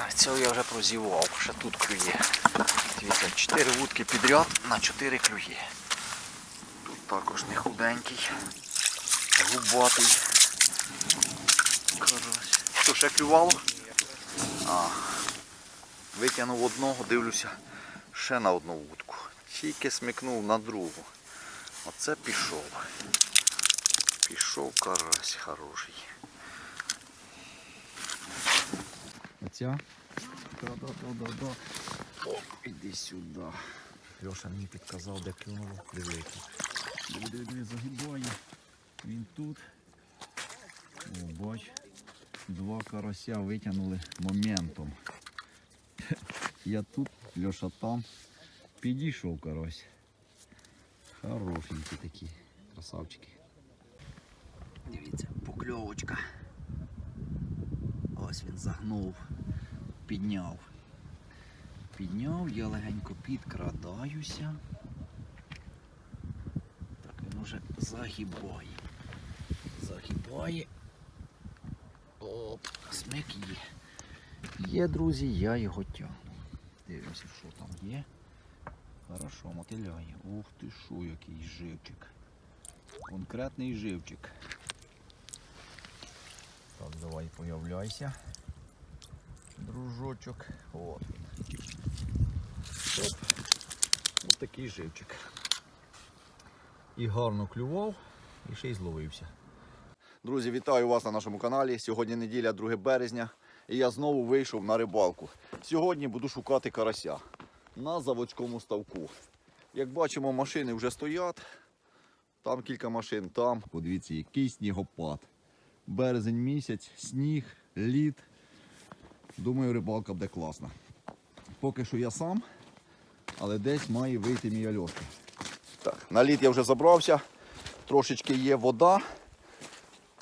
А цього я вже прозівав, ще тут клює. Дивіться, 4 вудки підряд на 4 клює. Тут також не худенький, губатий. Що, ще клювало? А, витягнув одного, дивлюся, ще на одну вудку. Тільки смикнув на другу. Оце пішов. Пішов карась хороший. Оця? Да-да-да-да-да. Іди сюди. Льоша мені підказав, де клюнуло. Диви, диви, диви, загибає. Він тут. О, бач. Два карася витягнули моментом. Я тут, Льоша там. Підійшов карась. Хорошенькі такі красавчики. Дивіться, покльовочка. Ось він загнув, підняв. Підняв, я легенько підкрадаюся. Так, він уже загибає. Загибає. Оп, смик є. Є, друзі, я його тягну. Дивимося, що там є. Хорошо, мотиляє. Ух ти що, який живчик. Конкретний живчик. Так, давай появляйся. Дружочок. От. Оп. Ось такий живчик. І гарно клював, і ще й зловився. Друзі, вітаю вас на нашому каналі. Сьогодні неділя, 2 березня, і я знову вийшов на рибалку. Сьогодні буду шукати карася на заводському ставку. Як бачимо, машини вже стоять. Там кілька машин, там. Подивіться, який снігопад. Березень місяць, сніг, лід. Думаю, рибалка буде класна. Поки що я сам, але десь має вийти мій Альошка. Так, на лід я вже забрався. Трошечки є вода,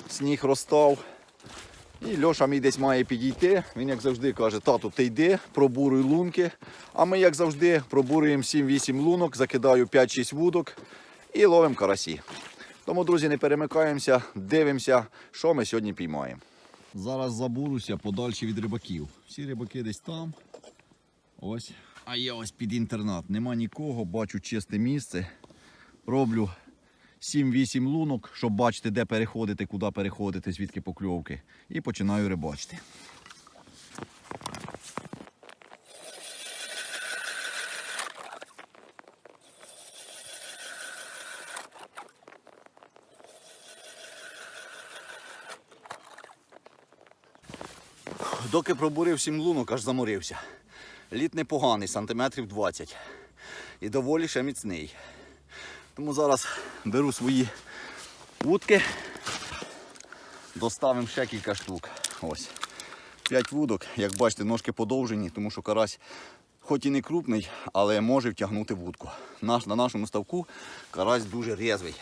сніг розстав. І Льоша мій десь має підійти. Він, як завжди, каже, тату, ти йди, пробуруй лунки. А ми, як завжди, пробуруємо 7-8 лунок, закидаю 5-6 вудок і ловимо карасі. Тому, друзі, не перемикаємося, дивимося, що ми сьогодні піймаємо. Зараз забуруся подальше від рибаків. Всі рибаки десь там. Ось. А я ось під інтернат. Нема нікого, бачу чисте місце. Роблю 7-8 лунок, щоб бачити, де переходити, куди переходити, звідки покльовки. І починаю рибачити. Доки пробурив 7 лунок, аж заморився. Лід непоганий, сантиметрів 20. І доволі ще міцний. Тому зараз беру свої вудки, доставимо ще кілька штук. Ось. 5 вудок, як бачите, ножки подовжені, тому що карась хоч і не крупний, але може втягнути вудку. На нашому ставку карась дуже резвий.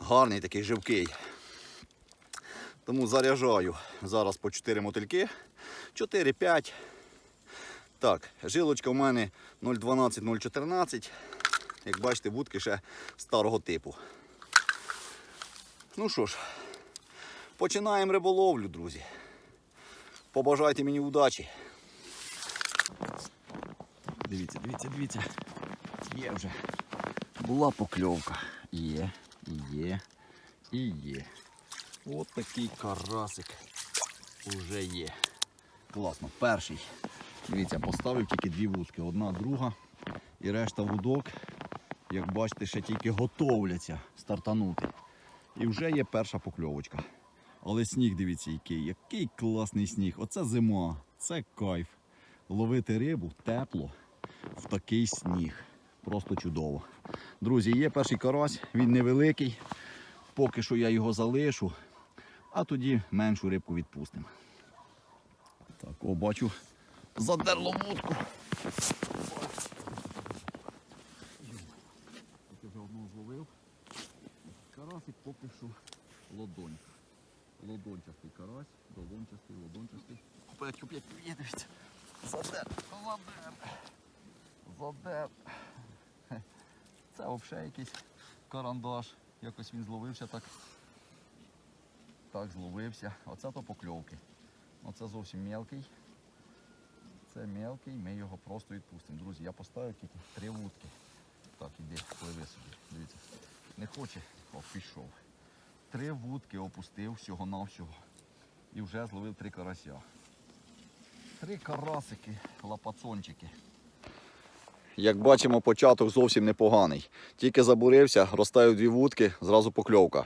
Гарний такий живкий. Тому заряджаю зараз по 4 мотильки. 4-5. Так, жилочка в мене 0,12-0,14. Як бачите, вудки ще старого типу. Ну що ж, починаємо риболовлю, друзі. Побажайте мені удачі. Дивіться, дивіться, дивіться. Є вже. Була покльовка. Є, є, і є. От такий карасик уже є. Класно, перший. Дивіться, поставив тільки дві вудки. Одна, друга і решта вудок, як бачите, ще тільки готовляться стартанути. І вже є перша покльовочка. Але сніг, дивіться, який, який класний сніг. Оце зима, це кайф. Ловити рибу тепло в такий сніг. Просто чудово. Друзі, є перший карась, він невеликий. Поки що я його залишу, а тоді меншу рибку відпустимо. Так, о, бачу, задерло вудку. Тут вже одного зловив. Карасик поки що лодонь. Лодончастий карась, долончастий, лодончастий. Опять, опять, дивіться. Задер, задер. Задер. Це взагалі якийсь карандаш. Якось він зловився так. Так зловився. Оце то покльовки. Оце зовсім мелкий. Це мелкий, ми його просто відпустимо. Друзі, я поставив тільки три вудки. Так, іди, пливи собі. Дивіться. Не хоче, о, пішов. Три вудки опустив всього-навсього. І вже зловив три карася. Три карасики, лапацончики. Як бачимо, початок зовсім непоганий. Тільки забурився, розставив дві вудки, зразу покльовка.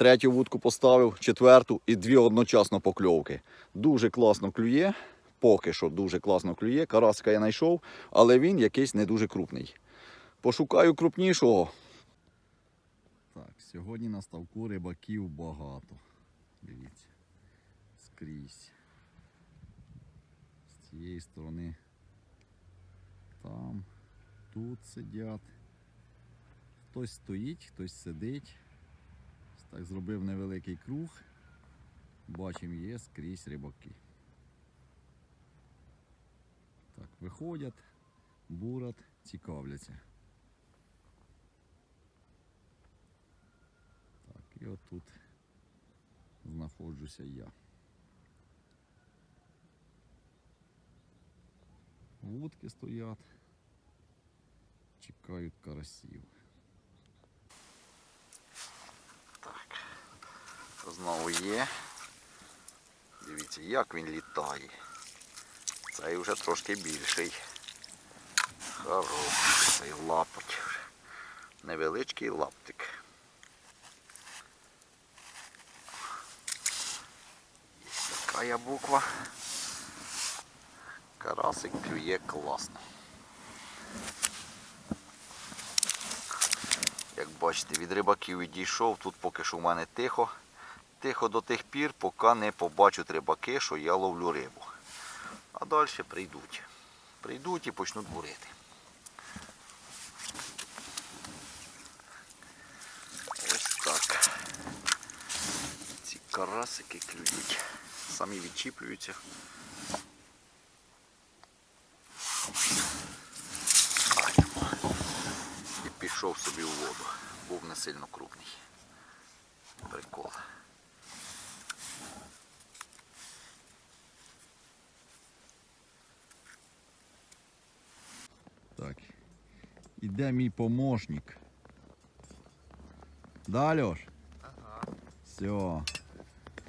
Третю вудку поставив, четверту і дві одночасно покльовки. Дуже класно клює, поки що дуже класно клює. Карасика я знайшов, але він якийсь не дуже крупний. Пошукаю крупнішого. Так, сьогодні на ставку рибаків багато. Дивіться. Скрізь. З цієї сторони там, тут сидять. Хтось стоїть, хтось сидить. Так зробив невеликий круг. Бачимо, є скрізь рибаки. Так, виходять, бурят, цікавляться. Так, і отут знаходжуся я. Вудки стоять, чекають карасів. Знову є. Дивіться, як він літає. Цей вже трошки більший. Хороший цей лапоть. Невеличкий лаптик. Є така буква. Карасик клює класно. Як бачите, від рибаків відійшов, тут поки що в мене тихо. Тихо до тих пір, поки не побачать рибаки, що я ловлю рибу. А далі прийдуть. Прийдуть і почнуть бурити. Ось так. Ці карасики клюють. Самі відчіплюються. І пішов собі у воду. Був не сильно крупний. Прикол. Так. Іде мій помощник. Да, Леш? Ага. Все.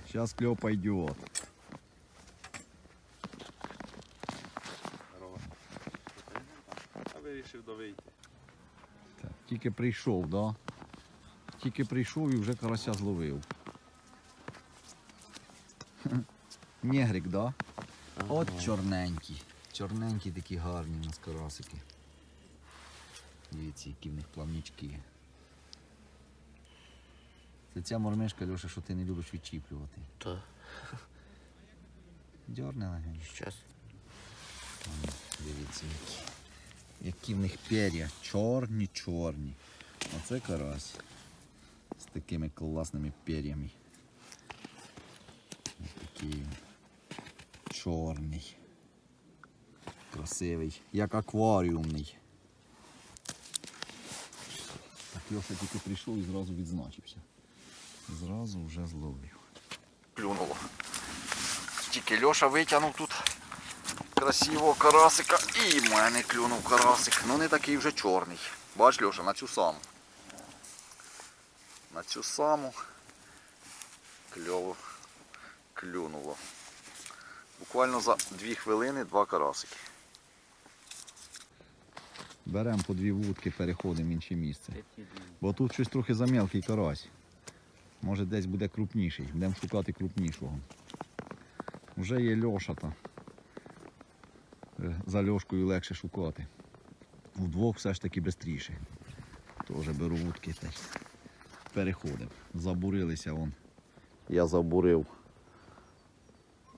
Сейчас клев пойдет. Вирішив довийти. Так, тільки прийшов, да? Тільки прийшов і вже карася зловив. Негрик, да? От чорненькі. Чорненькі такі гарні у нас карасики. Дивіться, які в них плавнічки. Це ця мормишка, Льоша, що ти не любиш відчіплювати. Так. Дьорне легенько. Щас. Дивіться, які. Які в них пер'я. Чорні, чорні. Оце карась. З такими класними пер'ями. Ось Такий чорний. Красивий. Як акваріумний. Так Льоша тільки прийшов і зразу відзначився. Зразу вже зловив. Плюнуло. Тільки Льоша витягнув тут красивого карасика і в мене клюнув карасик. Ну не такий вже чорний. Бач, Льоша, на цю саму. На цю саму кльово клюнуло. Буквально за дві хвилини два карасики. Беремо по дві вудки, переходимо в інше місце. Бо тут щось трохи замелкий карась. Може десь буде крупніший. Будемо шукати крупнішого. Вже є льошата. Е, За льошкою легше шукати. Вдвох все ж таки швидше. Теж беру вудки та переходимо. Забурилися вон. Я забурив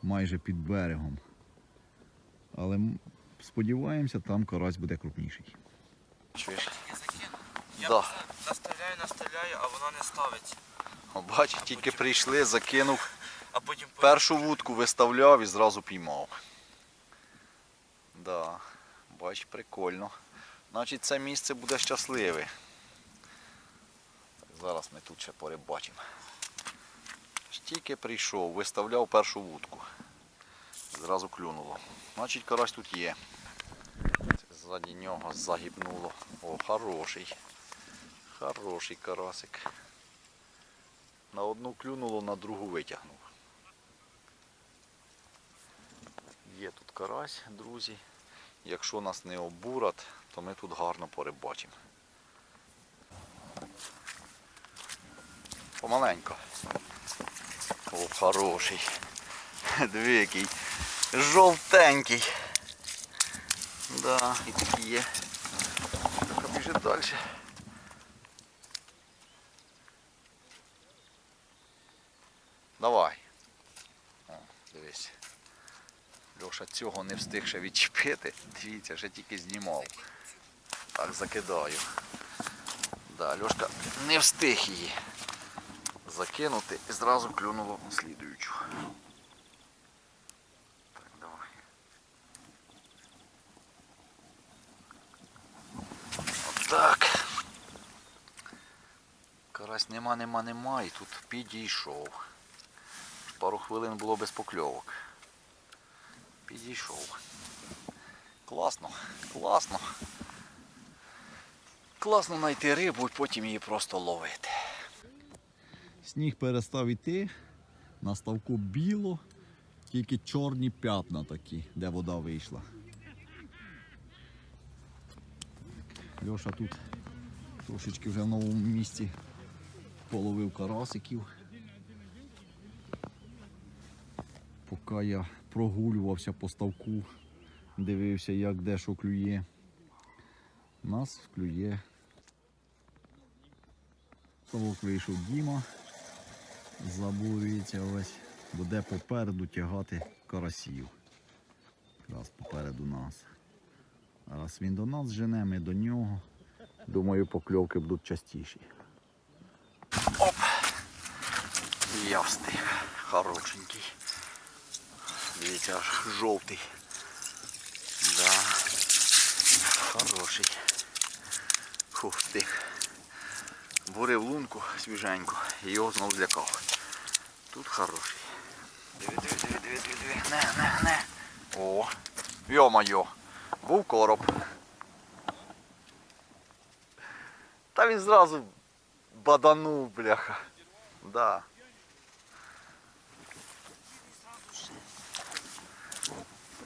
майже під берегом. Але сподіваємося, там карась буде крупніший. Чуєш? Я Да. наставляю, наставляю, а воно не ставиться. Бачиш, тільки прийшли, закинув. А потім Першу вудку виставляв і зразу піймав. Да, бач, прикольно. Значить це місце буде щасливе. Зараз ми тут ще порибачимо. Тільки прийшов, виставляв першу вудку. Зразу клюнуло. Значить карась тут є. Ззаді нього загибнуло. О, хороший. Хороший карасик. На одну клюнуло, на другу витягнув. Є тут карась, друзі. Якщо нас не обурать, то ми тут гарно порибачимо. Помаленько. О, хороший. Диви який. Жовтенький. Да, і такі є. Так, біжить далі. Давай. О, дивись. Льоша цього не встиг ще відчепити. Дивіться, ще тільки знімав. Так, закидаю. Да, Льошка не встиг її закинути і зразу клюнуло слідуючу. Так, давай. Отак. Карась нема, нема, нема і тут підійшов. Пару хвилин було без покльовок. Підійшов. Класно, класно. Класно знайти рибу і потім її просто ловити. Сніг перестав йти, на ставку біло, тільки чорні п'ятна такі, де вода вийшла. Льоша тут трошечки вже в новому місці половив карасиків. Поки я прогулювався по ставку, дивився, як де що клює. Нас клює. Ставок вийшов Діма забурюється ось, буде попереду тягати карасів. Якраз попереду нас. Раз він до нас жене, ми до нього. Думаю, покльовки будуть частіші. І я встиг. Хорошенький. Дивіться, аж жовтий. Да. Хороший. Фух, встиг. Бурив лунку свіженьку і його знов злякав. Тут хороший. Диви, диви, диви, диви, диви, диви. Не, не, не. О, йо-моє, був короб. Та він зразу баданув, бляха. Да.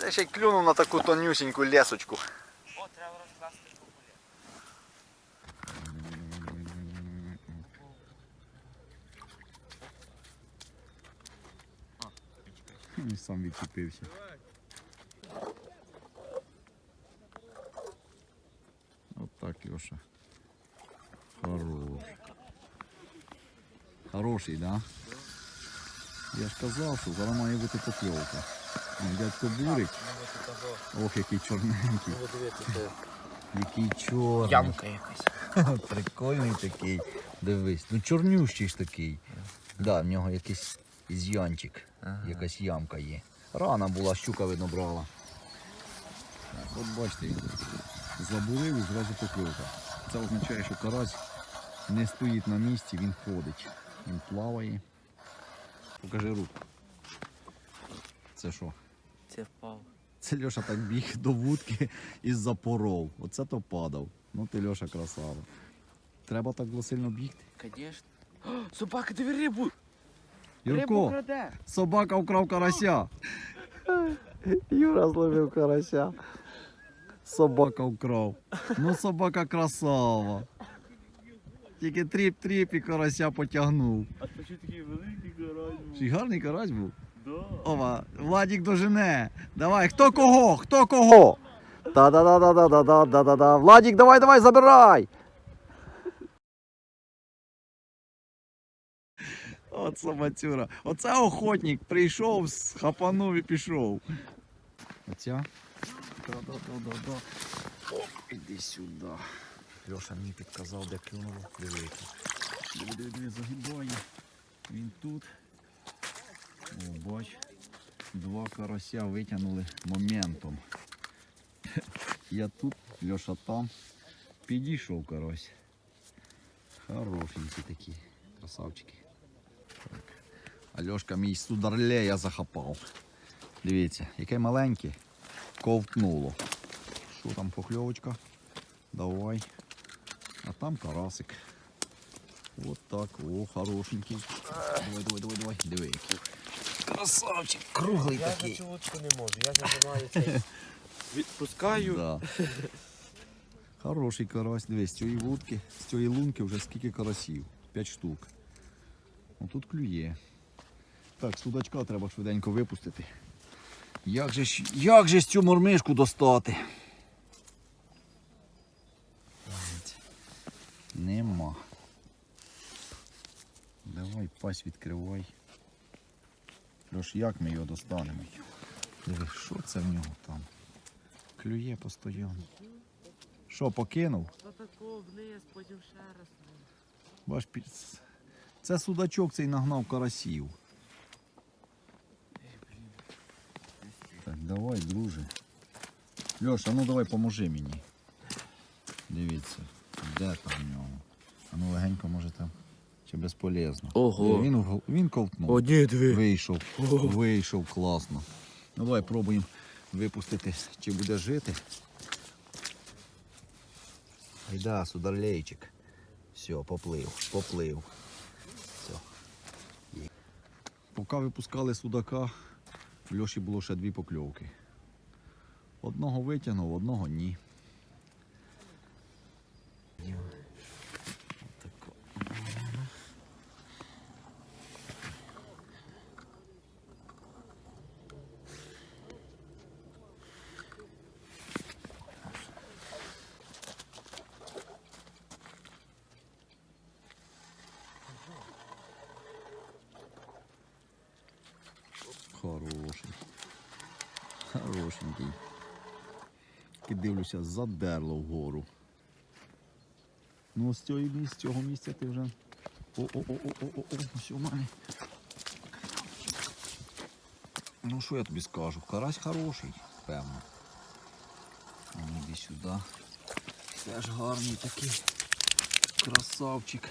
Я ще й клюнув на таку тонюсіньку лесочку. О, треба розкласти кукуля. І сам відчепився. От так, Йоша. Хорош. Хороший, да? Я ж казав, що зараз має бути покльовка. Дядько Бурик. Ох, який чорненький. Який чорний. Ямка якась. Прикольний такий. Дивись. Ну чорнющий ж такий. Да, в нього якийсь з'янчик. Якась ямка є. Рана була, щука видно брала. Так, от бачите, забурив і зразу покльовка. Це означає, що карась не стоїть на місці, він ходить. Він плаває. Покажи руку. Це що? Це впав. Це Льоша так біг до вудки і запоров. Оце то падав. Ну ти Льоша красава. Треба так було сильно бігти. Конечно. О, собака, диви рибу! Юрко, краде. собака вкрав карася. Юра зловив карася. Собака вкрав. Ну собака красава. Тільки тріп-тріп і карася потягнув. А то що такий великий гараж Чи гарний карась був? Ова, Владік дожене. Давай, хто кого? Хто кого? Та-да-да-да-да-да-да-да-да. Владік, давай, давай, забирай. От собацюра. Оце охотник прийшов, схапанув і пішов. Оця? Да-да-да-да-да. О, іди сюди. Льоша мені підказав, де клюнуло. Який. диви, диви, диви, загибає. Він тут. Бач, два карася витягнули моментом. Я тут, Льоша там. Підійшов карась. Хорошенькі такі красавчики. Так. А Льошка мій сударлея захапав. Дивіться, яке маленьке ковтнуло. Що там покльовочка? Давай. А там карасик. От так, о, хорошенький. Давай, давай, давай, давай. Диви, який. Красавчик, круглий Я такий. за цю вудку не можу, я зажимаю цей. Відпускаю. Да. Хороший карась, дивись, з цієї вудки, з цієї лунки вже скільки карасів. П'ять штук. Ну тут клює. Так, судачка треба швиденько випустити. Як же, ж- як же ж цю мормишку достати? Нема. Давай пась відкривай. Льош, як ми його достанемо? Диви, що це в нього там? Клює постійно. Що, покинув? Отако вниз, потім ще раз. Бач, пі- це судачок цей нагнав карасів. Так, давай, друже. Льоша, ну давай поможи мені. Дивіться, де там в нього. А ну легенько може там. Чи безполезно. Ого. Він, він ковтнув. О, ні, диви. Вийшов. Вийшов класно. Ну давай пробуємо випустити, чи буде жити. Айда, сударлейчик. Все, поплив, поплив. Все. Поки випускали судака, в Льоші було ще дві покльовки. Одного витягнув, одного ні. Отако. Хороший. Хорошенький. Дивлюся, задерло вгору. Ну, з цього місця, з цього місця ти вже. О-о-о-о-о-о, у мене. Ну що я тобі скажу? Карась хороший, певно. А ну іди сюди. Теж гарний такий красавчик.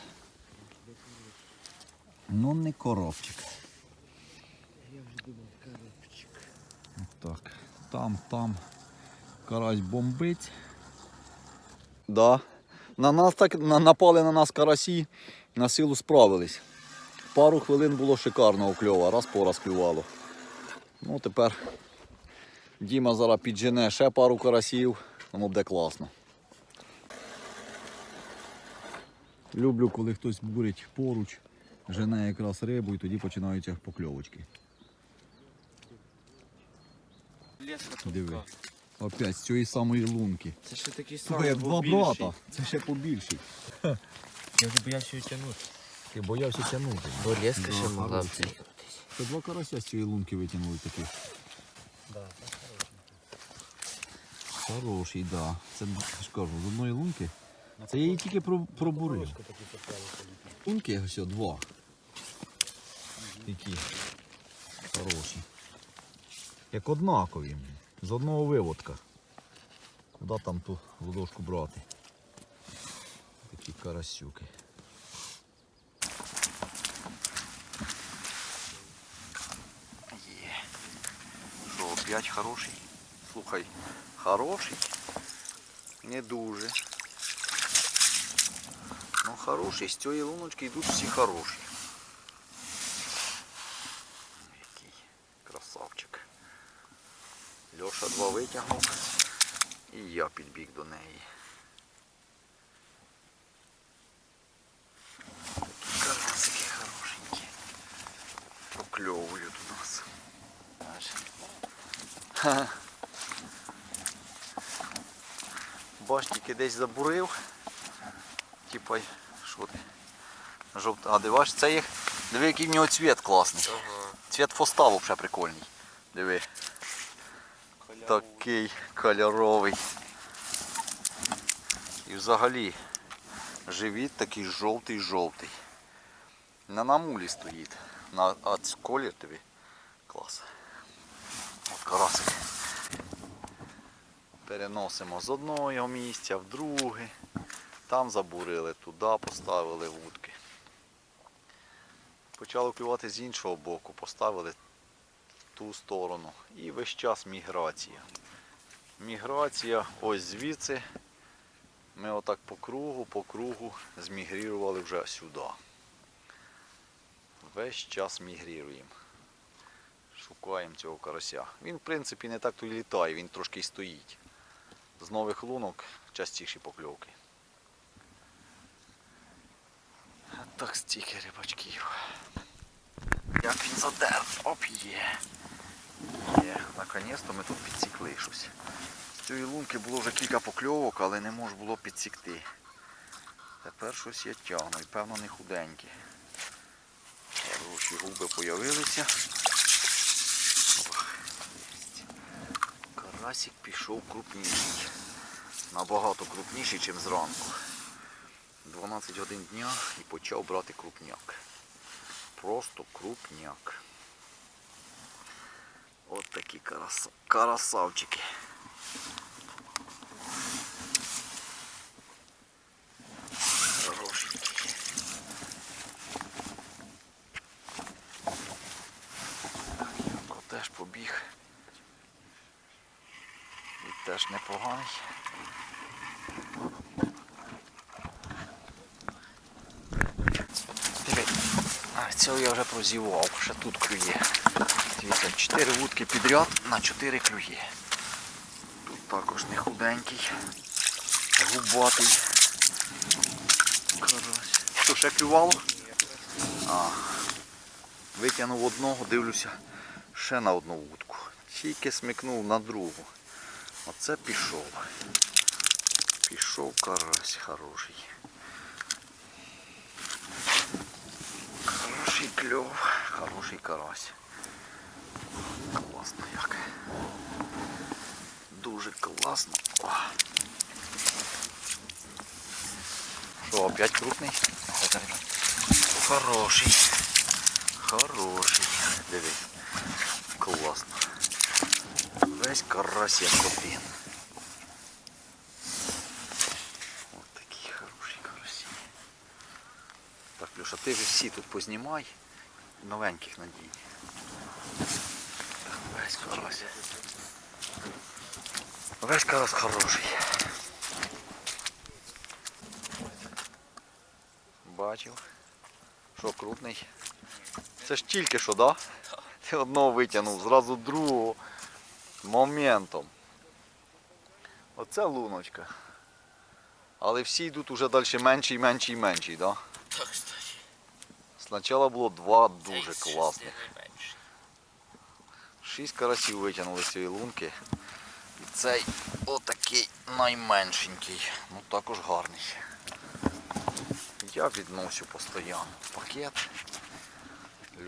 Ну не коробчик. Я вже думав, коробчик. Так, там, там карась бомбить. Да. На нас так на- напали на нас карасі, на силу справились. Пару хвилин було шикарного кльова, раз по раз клювало. Ну тепер Діма зараз піджене ще пару карасів, воно буде класно. Люблю, коли хтось бурить поруч, жене якраз рибу і тоді починаються покльовочки. Леска Диви. Опять з цієї самої лунки. Це ще такий самий, як два брата. Це ще побільший. Я вже боявся її тягнути. Ти боявся тягнути. Бо леска ще могла втикнутись. Це два карася з цієї лунки витягнули таких. Да. Хороший, так. Да. Це я ж кажу, з одної лунки. Це я її тільки про- пробурив. Лунки ось о, два. Які хороші. Як однакові. З одного виводка. Куди там ту ладошку брати? Такі карасюки. Є. Що, опять хороший? Слухай, хороший? Не дуже. Ну хороший, з цієї луночки йдуть всі хороші. Льоша два витягнув і я підбіг до неї. Такі карасики хорошенькі. Прокльовують у нас. Бач, тільки десь забурив. Типа, що ти? Жовта. А диваш, це їх. Диви, який в нього цвіт класний. Ага. Цвіт фоставу вже прикольний. Диви. Такий кольоровий. І взагалі живіт такий жовтий-жовтий. Не На намулі стоїть. На, колір тобі. Клас. От карасик. Переносимо з одного місця в друге. Там забурили, туди поставили вудки. Почало клювати з іншого боку, поставили ту сторону. І весь час міграція. Міграція ось звідси. Ми отак по кругу, по кругу змігрірували вже сюди. Весь час мігріруємо. Шукаємо цього карася. Він, в принципі, не так то й літає, він трошки стоїть. З нових лунок частіші покльовки. Так стільки рибачків. Як він задер. Оп, є. Є. Наконець-то ми тут підсікли щось. З цієї лунки було вже кілька покльовок, але не можна було підсікти. Тепер щось я тягну і певно не худенькі. Хороші губи появилися. Опа. Карасик пішов крупніший. Набагато крупніший, ніж зранку. 12 годин дня і почав брати крупняк. Просто крупняк. От такі караса... карасавчики. Теж побіг. І теж непоганий. Диви, а цього я вже прозівав, ще тут клює. Дивіться, 4 вудки підряд на 4 клює. Тут також не худенький, губатий. Що, ще клювало? А. Витягнув одного, дивлюся, ще на одну вудку. Тільки смикнув на другу. Оце пішов. Пішов карась хороший. Хороший кльов, хороший карась. Класно як. Дуже класно. О. Що, опять крупний? Хороший. Хороший. Диви. Класно. Весь карась як карасі. Так, Люша, ти ж всі тут познімай. Новеньких надій. Карась. Весь карась хороший. Бачив. Що, крупний? Це ж тільки що, да? Ти одного витягнув, зразу другого. Моментом. Оце луночка. Але всі йдуть уже далі менші і менші і менші, да? Так, кстати. Спочатку було два дуже класних. Шість карасів витягнули з цієї лунки. І цей отакий найменшенький. Ну також гарний. Я відносю постійно пакет.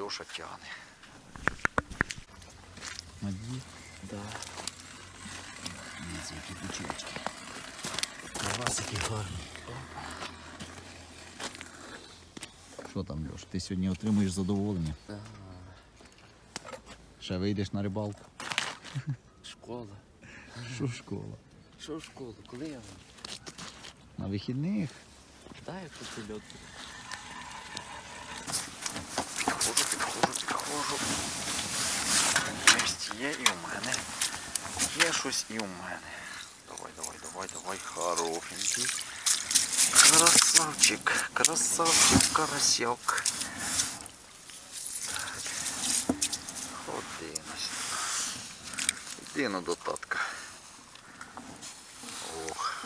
Льоша тягне. Наді? Да. Дивіться, які бучечки. Карасики гарні. Що там, Льош? Ти сьогодні отримуєш задоволення? Да. Ще вийдеш на рибалку? Школа. Що школа? Що в школу? Коли я? На вихідних? Да, якщо це льот. Підходжу, підходжу, підходжу. Єсть, є і у мене. Є щось і у мене. Давай, давай, давай, давай, хорошенький. Красавчик, красавчик, карасьок. Так. Ходи на сюди. Іди на до татка. Ох.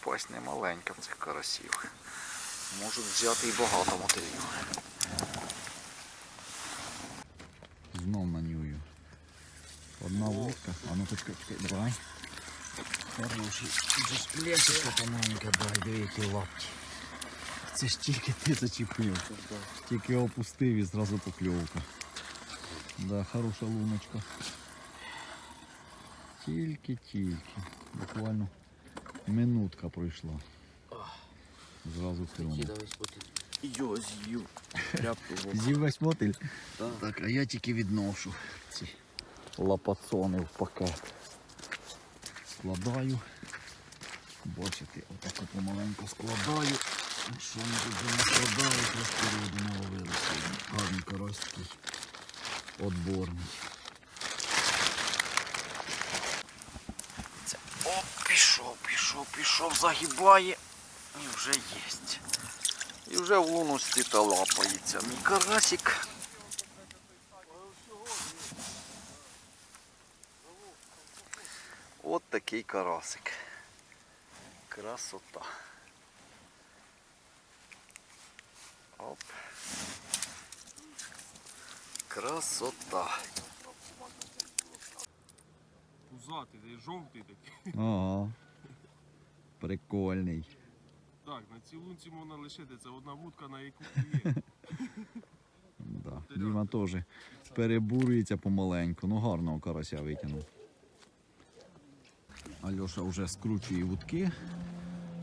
Пасть не маленька в цих карасів. Можуть взяти і багато матеріалу. Знов манюю. Одна вудка. А ну почекай, чекай, давай. Хороший. Це ж плесика дай, які лапті. Це ж тільки ти зачепив. Тільки опустив і зразу покльовка. Да, хороша луночка. Тільки-тільки. Буквально минутка пройшла. Зразу клюнув. Йо, з'їв. З'їв весь мотиль. Так. Так, а я тільки відношу ці лапацони в пакет. Складаю. Бачите, отак от помаленьку складаю. Що ми тут вже наскладали, трошки люди наловили сьогодні. Гарний карась такий отборний. Це. О, пішов, пішов, пішов, загибає. І вже єсть. І вже в лунусті та лапається мій карасик. От такий карасик. Красота. Оп. Красота. Пузатий, де жовтий такий. Ага. Прикольний. Так, на цій лунці можна лишити. Це одна вудка, на яку є. Да. Діма теж перебурюється помаленьку. Ну гарного карася витягнув. Альоша вже скручує вудки.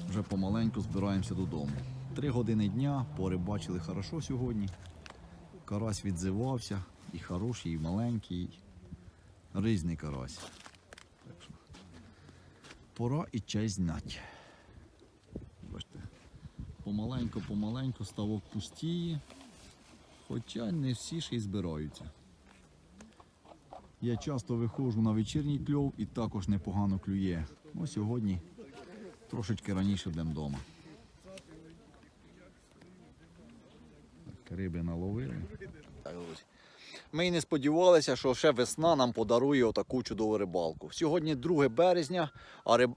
Вже помаленьку збираємося додому. Три години дня, порибачили хорошо сьогодні. Карась відзивався. І хороший, і маленький. Різний карась. Пора і честь знать. Бачите, помаленьку ставок пустіє. Хоча не всі ще й збираються. Я часто виходжу на вечірній кльов і також непогано клює. Ну, сьогодні трошечки раніше будемо вдома. Риби наловили. Ми і не сподівалися, що ще весна нам подарує отаку чудову рибалку. Сьогодні 2 березня, а риб...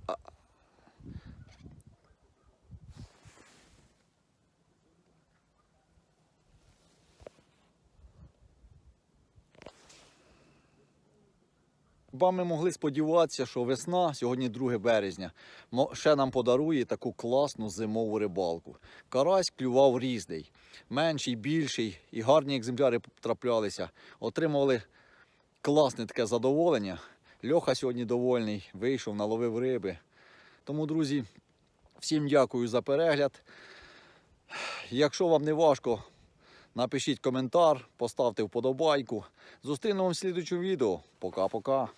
Ба ми могли сподіватися, що весна, сьогодні 2 березня, ще нам подарує таку класну зимову рибалку. Карась клював різний, менший, більший, і гарні екземпляри траплялися. Отримували класне таке задоволення. Льоха сьогодні довольний, вийшов, наловив риби. Тому, друзі, всім дякую за перегляд. Якщо вам не важко, напишіть коментар, поставте вподобайку. Зустрінемо в слідучому відео. Пока-пока.